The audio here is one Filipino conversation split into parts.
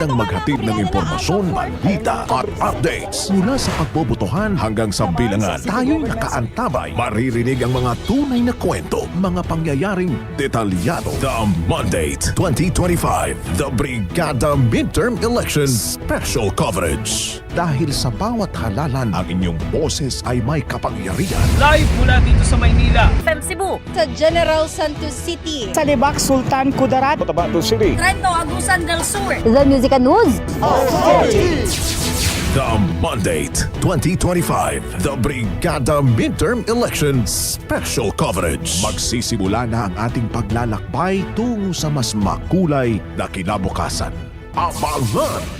ang maghatid ng impormasyon, balita at updates mula sa pagbobotohan hanggang sa bilangan. Tayo'y nakaantabay. Maririnig ang mga tunay na kwento, mga pangyayaring detalyado. The Mandate 2025, The Brigada Midterm Election Special Coverage. Dahil sa bawat halalan, ang inyong boses ay may kapangyarihan. Live mula dito sa Maynila. FM Cebu. sa General Santos City. sa Libak Sultan Kudarat Trento Agusan del Sur. The Music and News. The Mandate 2025, The Brigada Midterm Election Special Coverage. Magsisimula na ang ating paglalakbay tungo sa mas makulay na kinabukasan. Abangan!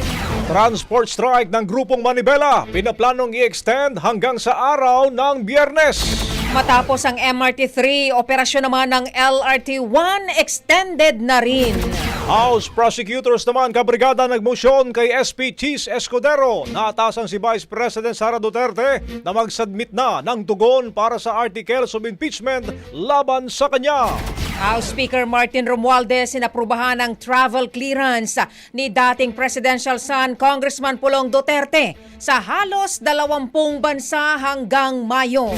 Transport strike ng grupong Manibela pinaplanong i-extend hanggang sa araw ng biyernes. Matapos ang MRT3, operasyon naman ng LRT1 extended na rin. House prosecutors naman kabrigada nagmosyon kay SP Cheese Escudero na atasan si Vice President Sara Duterte na mag-submit na ng tugon para sa articles of impeachment laban sa kanya. House Speaker Martin Romualdez sinaprubahan ng travel clearance ni dating presidential son Congressman Pulong Duterte sa halos 20 bansa hanggang Mayo.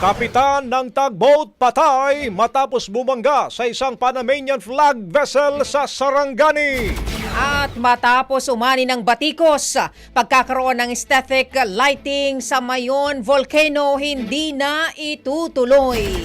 Kapitan ng tugboat patay matapos bumangga sa isang Panamanian flag vessel sa Sarangani. At matapos umani ng batikos, pagkakaroon ng aesthetic lighting sa Mayon Volcano hindi na itutuloy.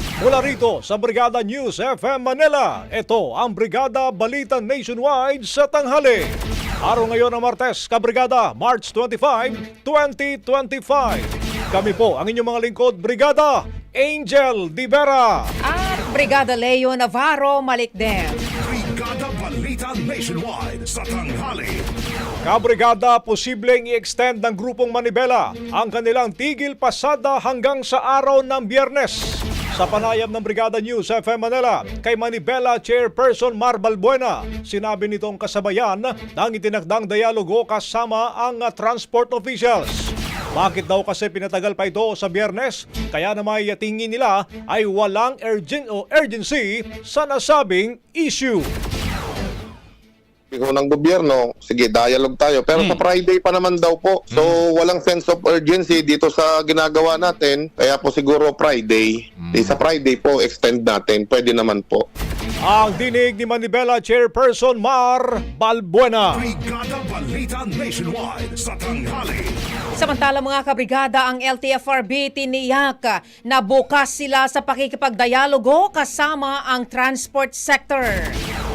Mula rito sa Brigada News FM Manila, ito ang Brigada Balita Nationwide sa tanghali. Araw ngayon ng Martes, Kabrigada, March 25, 2025. Kami po ang inyong mga lingkod, Brigada Angel Di Vera. At Brigada Leo Navarro Malikden. Brigada Balita Nationwide sa tanghali. Kabrigada, posibleng i-extend ng grupong Manibela ang kanilang tigil pasada hanggang sa araw ng biyernes. Sa panayam ng Brigada News FM Manila, kay Manibela Chairperson Mar Balbuena, sinabi nitong kasabayan ng itinakdang dialogo kasama ang transport officials. Bakit daw kasi pinatagal pa ito sa biyernes? Kaya na may tingin nila ay walang urgen o urgency sa nasabing issue. Ikaw ng gobyerno, sige, dialogue tayo. Pero sa Friday pa naman daw po. So, walang sense of urgency dito sa ginagawa natin. Kaya po siguro Friday. Di sa Friday po, extend natin. Pwede naman po. Ang dinig ni Manibela Chairperson Mar Balbuena. Brigada Balita Nationwide sa tanghali. Samantala mga kabrigada, ang LTFRB tiniyak na bukas sila sa pakikipagdialogo kasama ang transport sector.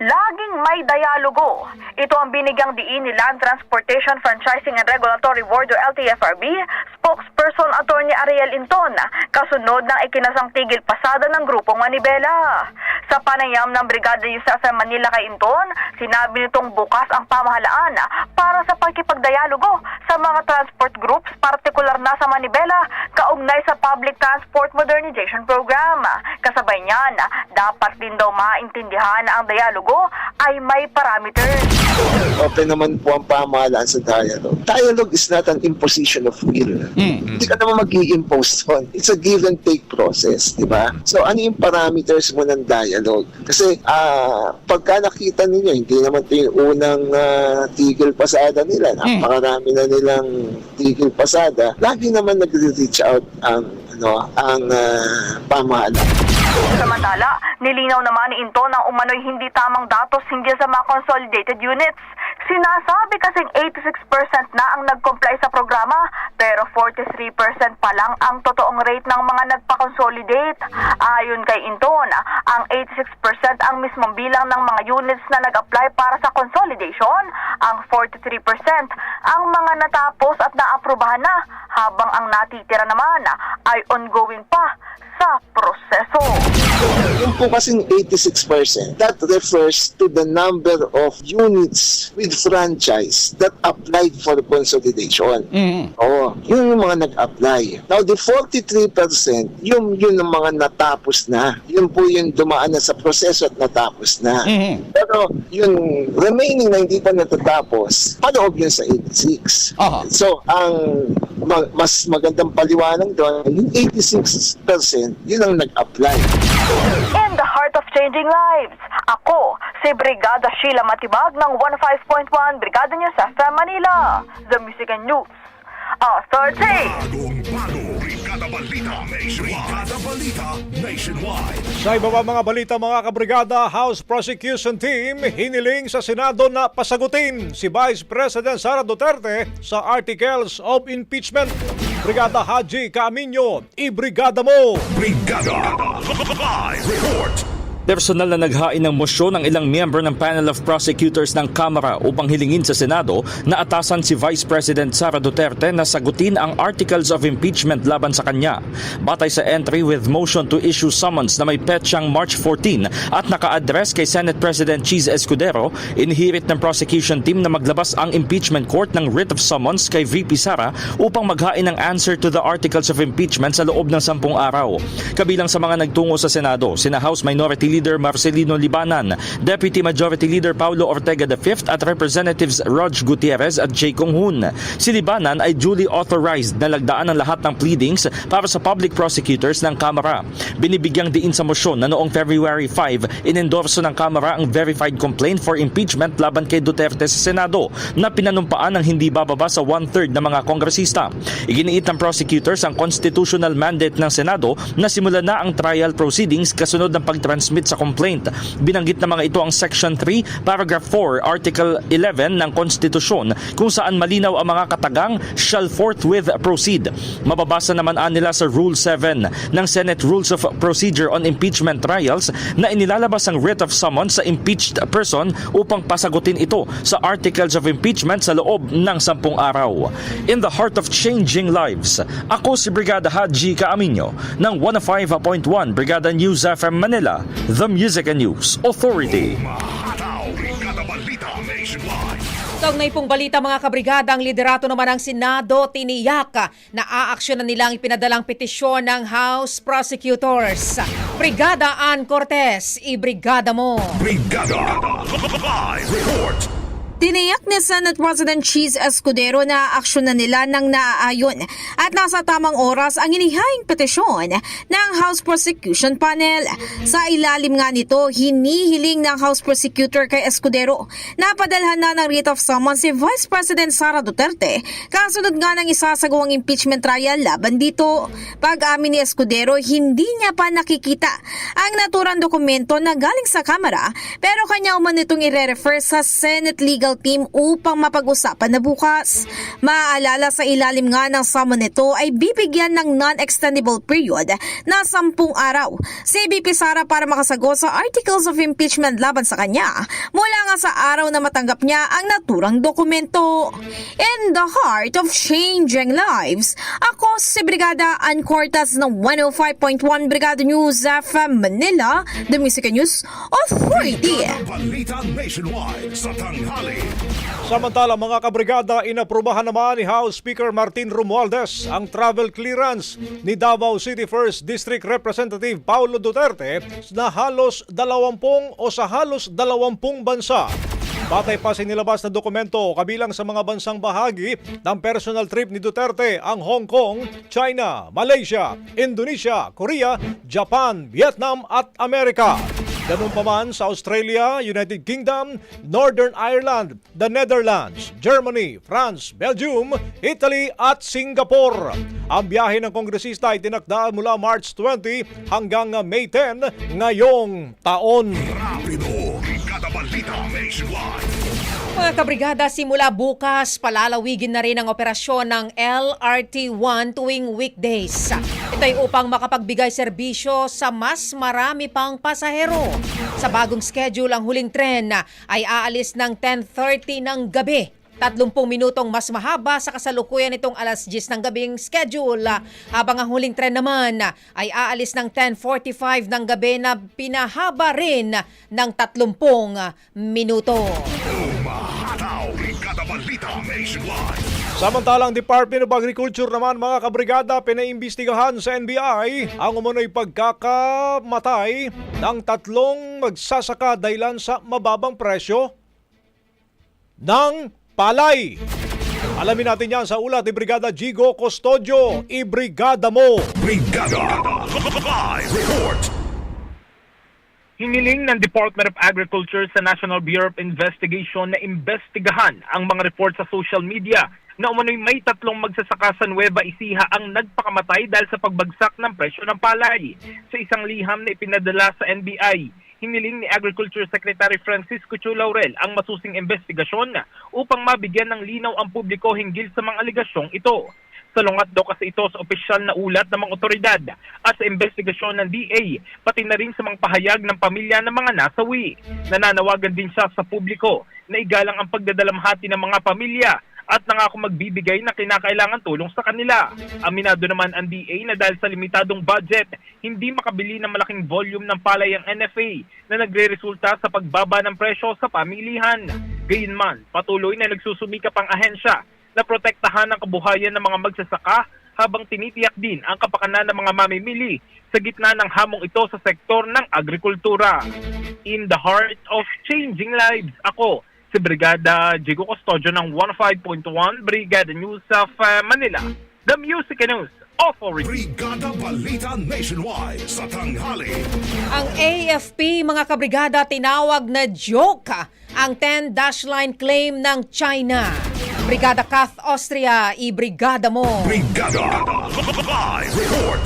Laging may dialogo. Ito ang binigyang diin ni Land Transportation Franchising and Regulatory Board o LTFRB, spokesperson Attorney Ariel Inton, kasunod ng ikinasang tigil pasada ng grupong Manibela. Sa panayam ng Brigada FM Manila kay Inton, sinabi nitong bukas ang pamahalaan para sa pagkipagdialogo sa mga transport groups, partikular na sa Manibela, kaugnay sa Public Transport Modernization Program. Kasabay niyan, dapat din daw maintindihan ang dialogo ay may parameters. open naman po ang pamahalaan sa dialogue. Dialogue is not an imposition of will. Hindi ka naman mag impose on. It's a give and take process, di ba? So, ano yung parameters mo ng dialogue? Kasi, ah, pagka nakita ninyo, hindi naman ito yung unang ah, tigil pasada nila. Napakarami na nilang tigil pasada. Lagi naman nagre-reach out ang ano, ang ah, pamahalaan. Samantala, nilinaw naman ni Inton ang umano'y hindi tamang datos hinggil sa mga consolidated units. Sinasabi kasing 86% na ang nag-comply sa programa, pero 43% pa lang ang totoong rate ng mga nagpa-consolidate. Ayon kay Inton, ang 86% ang mismong bilang ng mga units na nag-apply para sa consolidation, ang 43% ang mga natapos at naaprubahan na, habang ang natitira naman ay ongoing pa sa proseso. Yung po kasing 86%, that refers to the number of units with franchise that applied for consolidation. Oo, yun yung mga nag-apply. Now, the 43%, yung yun ang mga natapos na. Yun po yung dumaan na sa proseso at natapos na. Pero yung remaining na hindi pa natatapos, paloob yun sa 86. So, ang ma- mas magandang paliwanag doon, yung 86%, yun ang nag-apply. In the heart of changing lives, ako, si Brigada Sheila Matibag ng 15.1 Brigada News FM Manila, The Music and News Authority. Bagong bago. Brigada Balita Nationwide. Brigada Balita Nationwide. Sa iba pa mga balita mga kabrigada, House Prosecution Team hiniling sa Senado na pasagutin si Vice President Sara Duterte sa articles of impeachment. Brigada Haji Camino, ibrigada mo! Brigada Live Report. Personal na naghain ng mosyon ng ilang miyembro ng panel of prosecutors ng Kamara upang hilingin sa Senado na atasan si Vice President Sara Duterte na sagutin ang articles of impeachment laban sa kanya. Batay sa entry with motion to issue summons na may petsang March 14 at naka-address kay Senate President Cheese Escudero, inhirit ng prosecution team na maglabas ang impeachment court ng writ of summons kay VP Sara upang maghain ng answer to the articles of impeachment sa loob ng sampung araw. Kabilang sa mga nagtungo sa Senado, sina House Minority Leader Marcelino Libanan, Deputy Majority Leader Paulo Ortega V at Representatives Rog Gutierrez at Jay Kong Hoon. Si Libanan ay duly authorized na lagdaan ang lahat ng pleadings para sa public prosecutors ng Kamara. Binibigyang diin sa mosyon na noong February 5, inendorso ng Kamara ang verified complaint for impeachment laban kay Duterte sa Senado na pinanumpaan ng hindi bababa sa one-third ng mga kongresista. Iginiit ng prosecutors ang constitutional mandate ng Senado na simulan na ang trial proceedings kasunod ng pag-transmit sa complaint. Binanggit na mga ito ang Section 3, Paragraph 4, Article 11 ng Konstitusyon kung saan malinaw ang mga katagang shall forthwith proceed. Mababasa naman an nila sa Rule 7 ng Senate Rules of Procedure on Impeachment Trials na inilalabas ang writ of summons sa impeached person upang pasagutin ito sa Articles of Impeachment sa loob ng sampung araw. In the heart of changing lives, ako si Brigada Haji Kaaminyo ng 105.1 Brigada News FM Manila, the Music and News Authority. Kaugnay pong balita mga kabrigada, ang liderato naman ng Senado tiniyak na aaksyon na nilang ipinadalang petisyon ng House Prosecutors. Brigada Ann Cortez, ibrigada mo. Brigada Live Report. Tiniyak ni Senate President Cheese Escudero na aksyon na nila ng naaayon at nasa tamang oras ang inihaying petisyon ng House Prosecution Panel. Sa ilalim nga nito, hinihiling ng House Prosecutor kay Escudero na padalhan na ng writ of summons si Vice President Sara Duterte kasunod nga ng isasagawang impeachment trial laban dito. Pag-amin ni Escudero, hindi niya pa nakikita ang naturang dokumento na galing sa Kamara pero kanya umano itong ire-refer sa Senate Legal Team upang mapag-usapan na bukas. Maaalala sa ilalim nga ng summon nito ay bibigyan ng non-extendable period na sampung araw si BP Sara para makasagot sa articles of impeachment laban sa kanya mula nga sa araw na matanggap niya ang naturang dokumento. In the heart of changing lives, ako si Brigada Ann Cortez ng 105.1 Brigada News FM Manila, The Music News Authority. Balita Nationwide sa tanghali. Samantala mga kabrigada, inaprubahan naman ni House Speaker Martin Romualdez ang travel clearance ni Davao City 1st District Representative Paulo Duterte na halos 20 o sa halos 20 bansa. Batay pa sa nilabas na dokumento kabilang sa mga bansang bahagi ng personal trip ni Duterte ang Hong Kong, China, Malaysia, Indonesia, Korea, Japan, Vietnam at Amerika. Ganun pa man sa Australia, United Kingdom, Northern Ireland, the Netherlands, Germany, France, Belgium, Italy at Singapore. Ang biyahe ng kongresista ay tinakda mula March 20 hanggang May 10 ngayong taon. Rapido, Brigada Balita Nationwide. Mga kabrigada, simula bukas, palalawigin na rin ang operasyon ng LRT-1 tuwing weekdays. Ito ay upang makapagbigay serbisyo sa mas marami pang pasahero. Sa bagong schedule, ang huling tren ay aalis ng 10.30 ng gabi. 30 minutong mas mahaba sa kasalukuyan nitong alas 10 ng gabing schedule. Habang ang huling tren naman ay aalis ng 10.45 ng gabi na pinahaba rin ng 30 minuto. Balita Nationwide. Samantalang Department of Agriculture naman mga kabrigada pinaimbestigahan sa NBI ang umunoy pagkakamatay ng tatlong magsasaka dahilan sa mababang presyo ng palay. Alamin natin yan sa ulat ni Brigada Gigo Custodio. Ibrigada mo! Brigada Live Report. Hiniling ng Department of Agriculture sa National Bureau of Investigation na imbestigahan ang mga report sa social media na umano'y may tatlong magsasaka sa Nueva Ecija ang nagpakamatay dahil sa pagbagsak ng presyo ng palay. Sa isang liham na ipinadala sa NBI, hiniling ni Agriculture Secretary Francisco Chu Laurel ang masusing investigasyon upang mabigyan ng linaw ang publiko hinggil sa mga aligasyong ito. Salungat daw kasi ito sa opisyal na ulat ng mga otoridad at sa investigasyon ng DA, pati na rin sa mga pahayag ng pamilya ng mga nasawi. Nananawagan din siya sa publiko na igalang ang pagdadalamhati ng mga pamilya at nangako magbibigay ng kinakailangan tulong sa kanila. Aminado naman ang DA na dahil sa limitadong budget, hindi makabili ng malaking volume ng palay ang NFA na nagre-resulta sa pagbaba ng presyo sa pamilihan. Gayunman, patuloy na nagsusumikap ang ahensya na protektahan ang kabuhayan ng mga magsasaka habang tinitiyak din ang kapakanan ng mga mamimili sa gitna ng hamong ito sa sektor ng agrikultura. In the heart of changing lives, ako si Brigada Jigo Custodio ng 15.1 Brigada News of Manila, the Music News Authority. Brigada Balita Nationwide sa tanghali. Ang AFP, mga kabrigada, tinawag na joke ang 10-dash line claim ng China. Brigada Kath Austria, ibrigada mo. Brigada Live Report.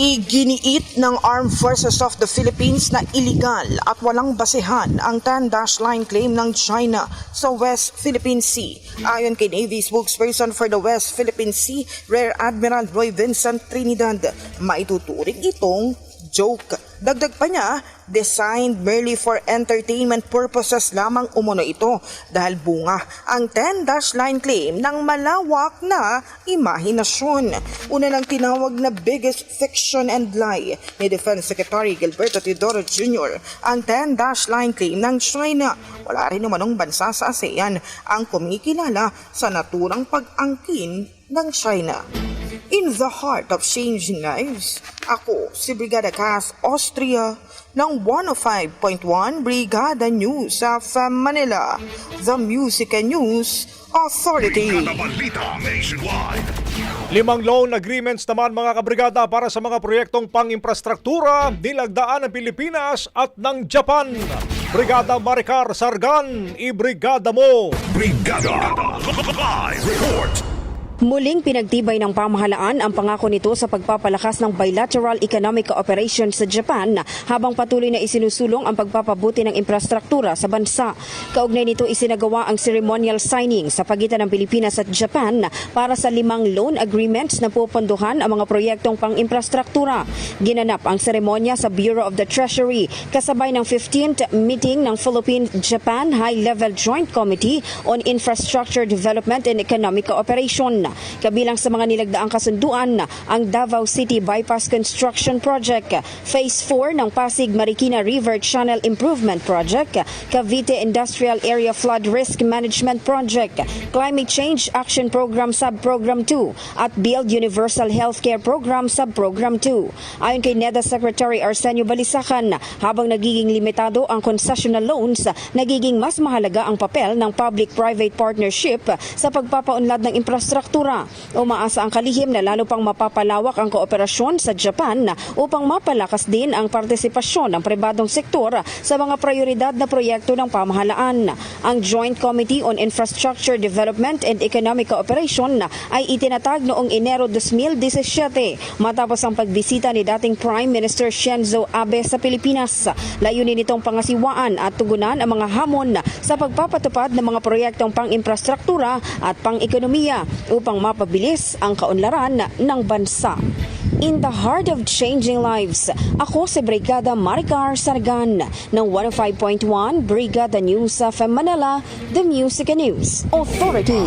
Iginiit ng Armed Forces of the Philippines na illegal at walang basehan ang 10-dash line claim ng China sa West Philippine Sea. Ayon kay Navy spokesperson for the West Philippine Sea, Rear Admiral Roy Vincent Trinidad, maituturing itong joke. Dagdag pa niya, designed merely for entertainment purposes lamang umuno ito dahil bunga ang 10-dash line claim ng malawak na imahinasyon. Una lang tinawag na biggest fiction and lie ni Defense Secretary Gilberto Teodoro Jr. ang 10-dash line claim ng China. Wala rin namanong bansa sa ASEAN ang kumikilala sa naturang pag-angkin ng China. In the heart of changing lives, ako si Brigada Cass Austria ng 105.1 Brigada News sa Manila, the Music and News Authority. Limang loan agreements naman mga kabrigada para sa mga proyektong pang-infrastruktura, nilagdaan ng Pilipinas at ng Japan. Brigada Maricar Sargan, ibrigada mo! Brigada Live Report. Muling pinagtibay ng pamahalaan ang pangako nito sa pagpapalakas ng bilateral economic cooperation sa Japan habang patuloy na isinusulong ang pagpapabuti ng infrastruktura sa bansa. Kaugnay nito isinagawa ang ceremonial signing sa pagitan ng Pilipinas at Japan para sa limang loan agreements na pupondohan ang mga proyektong pang-infrastruktura. Ginanap ang seremonya sa Bureau of the Treasury kasabay ng 15th meeting ng Philippine-Japan High-Level Joint Committee on Infrastructure Development and Economic Cooperation. Kabilang sa mga nilagdaang kasunduan ang Davao City Bypass Construction Project, Phase 4 ng Pasig Marikina River Channel Improvement Project, Cavite Industrial Area Flood Risk Management Project, Climate Change Action Program Sub-Program 2 at Build Universal Healthcare Program Sub-Program 2. Ayon kay NEDA Secretary Arsenio Balisacan, habang nagiging limitado ang concessional loans, nagiging mas mahalaga ang papel ng public-private partnership sa pagpapaunlad ng infrastruktura. Umaasa ang kalihim na lalo pang mapapalawak ang kooperasyon sa Japan upang mapalakas din ang partisipasyon ng pribadong sektor sa mga prioridad na proyekto ng pamahalaan. Ang Joint Committee on Infrastructure Development and Economic Cooperation ay itinatag noong Enero 2017 matapos ang pagbisita ni dating Prime Minister Shinzo Abe sa Pilipinas. Layunin nitong pangasiwaan at tugunan ang mga hamon sa pagpapatupad ng mga proyektong pang-infrastruktura at pang-ekonomiya upang mapabilis ang kaunlaran ng bansa. In the heart of changing lives, ako si Brigada Maricar Sargan ng 105.1 Brigada News of Manila, The Music and News Authority.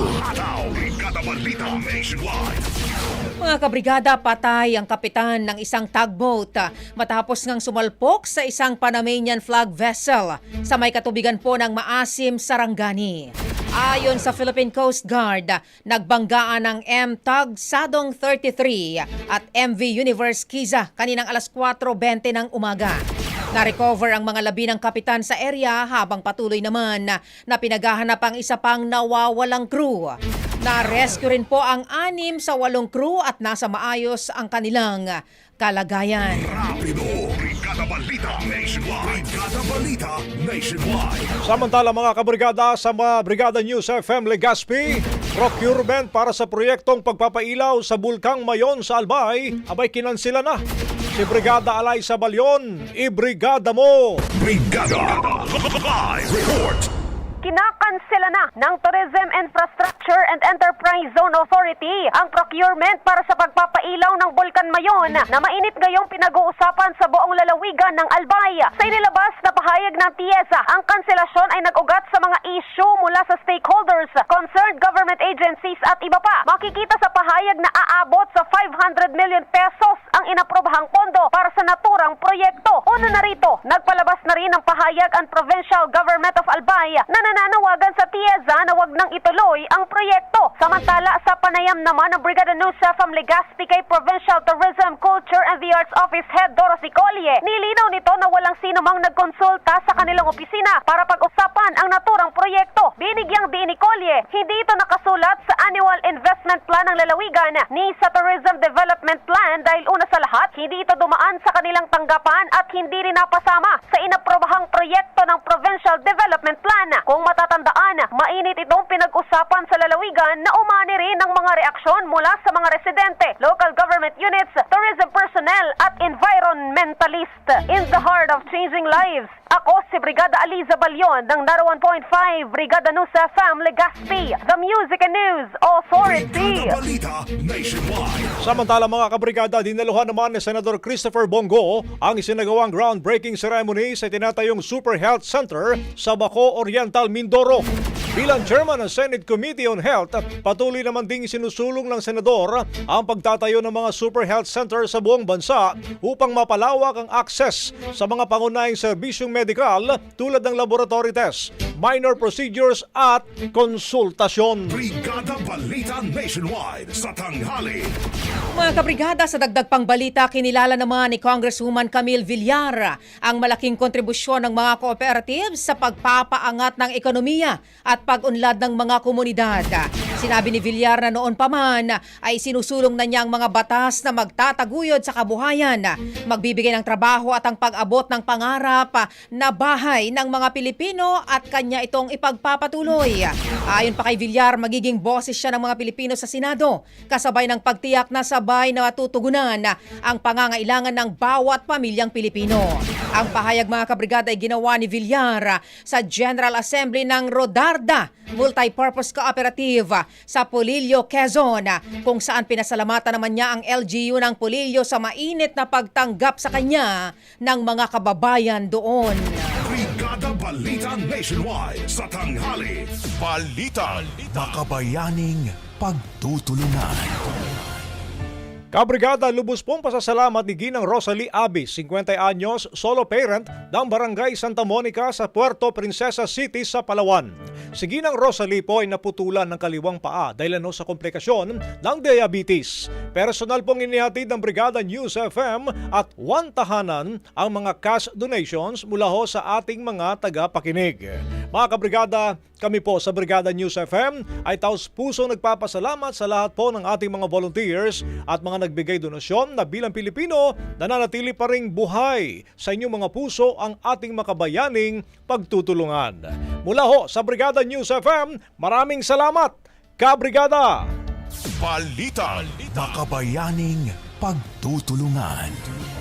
Mga kabrigada, patay ang kapitan ng isang tugboat matapos ngang sumalpok sa isang Panamanian flag vessel sa may katubigan po ng Maasim, Sarangani. Ayon sa Philippine Coast Guard, nagbanggaan ng M-Tug Sadong 33 at MV Universe Kiza kaninang alas 4.20 ng umaga. Na-recover ang mga labi ng kapitan sa area habang patuloy naman na, na pinaghahanap ang isa pang nawawalang crew. Na-rescue rin po ang anim sa walong crew at nasa maayos ang kanilang kalagayan. Rapido. Balita Nationwide. Brigada Balita Nationwide. Samantala mga kabrigada sa mga Brigada News FM Legazpi, procurement para sa proyektong pagpapailaw sa Bulkang Mayon sa Albay, abay kinansila na. Si Brigada Alay sa Balyon, ibrigada mo! Brigada Live Report. Kinakansela na ng Tourism Infrastructure and Enterprise Zone Authority ang procurement para sa pagpapailaw ng Bulkan Mayon na mainit ngayong pinag-uusapan sa buong lalawigan ng Albay. Sa inilabas na pahayag ng TIESA, ang kanselasyon ay nag-ugat sa mga issue mula sa stakeholders, concerned government agencies at iba pa. Makikita sa pahayag na aabot sa 500 million pesos ang inaprobahang pondo para sa naturang proyekto. Una na rito, nagpalabas na rin ng pahayag ang Provincial Government of Albay na nananawagan sa TIESA na wag nang ituloy ang proyekto. Samantala, sa panayam naman ng Brigada News from Legazpi kay Provincial Tourism, Culture and the Arts Office Head Dorothy Collie, nilinaw nito na walang sino mang nagkonsulta sa kanilang opisina para pag-usapan ang naturang proyekto. Binigyang di ni Collie, hindi ito nakasulat sa Annual Investment Plan ng lalawigan ni sa Tourism Development Plan dahil una sa lahat, hindi ito dumaan sa kanilang tanggapan at hindi rin napasama sa inaprobahang proyekto ng Provincial Development Plan. Kung Kung matatandaan, mainit itong pinag-usapan sa lalawigan na umani rin ng mga reaksyon mula sa mga residente, local government units, tourism personnel at environmentalist. In the heart of changing lives, ako si Brigada Aliza Balyon ng Naro 1.5 Brigada News FM Legazpi, the Music and News Authority. Samantala mga kabrigada, dinaluhan naman ni Senador Christopher Bongo ang isinagawang groundbreaking ceremony sa tinatayong Super Health Center sa Baco Oriental, Mindoro. Bilang chairman ng Senate Committee on Health, patuloy naman ding sinusulong ng senador ang pagtatayo ng mga super health center sa buong bansa upang mapalawak ang access sa mga pangunahing serbisyong medikal tulad ng laboratory test, minor procedures at konsultasyon. Brigada Balita Nationwide sa tanghali. Mga kabrigada, sa dagdag pang balita, kinilala naman ni Congresswoman Camille Villar ang malaking kontribusyon ng mga cooperatives sa pagpapaangat ng ekonomiya at pag-unlad ng mga komunidad. Sinabi ni Villar na noon pa man ay sinusulong na niya ang mga batas na magtataguyod sa kabuhayan, magbibigay ng trabaho at ang pag-abot ng pangarap na bahay ng mga Pilipino at kanya itong ipagpapatuloy. Ayon pa kay Villar, magiging boses siya ng mga Pilipino sa Senado, kasabay ng pagtiyak na sabay na matutugunan ang pangangailangan ng bawat pamilyang Pilipino. Ang pahayag mga kabrigada ay ginawa ni Villar sa General Assembly ng Rodarda Multipurpose Cooperative sa Polillo, Quezon, kung saan pinasalamatan naman niya ang LGU ng Polillo sa mainit na pagtanggap sa kanya ng mga kababayan doon. Brigada Balita Nationwide sa tanghali. Balita. Makabayaning pagtutulungan. Kabrigada, lubos pong pasasalamat ni Ginang Rosalie Abis, 50 anyos, solo parent ng Barangay Santa Monica sa Puerto Princesa City sa Palawan. Si Ginang Rosalie po ay naputulan ng kaliwang paa dahil ano sa komplikasyon ng diabetes. Personal pong inihatid ng Brigada News FM at one tahanan ang mga cash donations mula ho sa ating mga tagapakinig. Mga kabrigada, kami po sa Brigada News FM ay taos puso nagpapasalamat sa lahat po ng ating mga volunteers at mga nagbigay donasyon na bilang Pilipino nananatili pa ring buhay sa inyong mga puso ang ating makabayaning pagtutulungan. Mula ho sa Brigada News FM, maraming salamat, Kabrigada! Balita. Makabayaning pagtutulungan.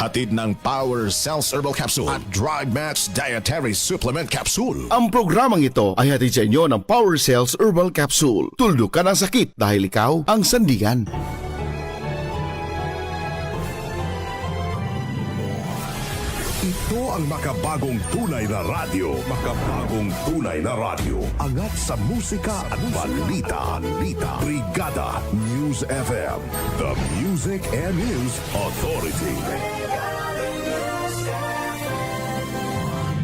Hatid ng Power Cells Herbal Capsule at Dry Match Dietary Supplement Capsule. Ang programang ito ay hatid sa inyo ng Power Cells Herbal Capsule. Tuldok ka ng sakit dahil ikaw ang sandigan. Ito ang makabagong tunay na radyo. Makabagong tunay na radyo. Angat sa musika at balita. balita. Brigada News FM. The Music and News Authority.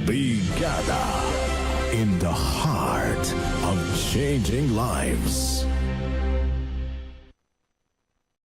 Brigada in the heart of changing lives.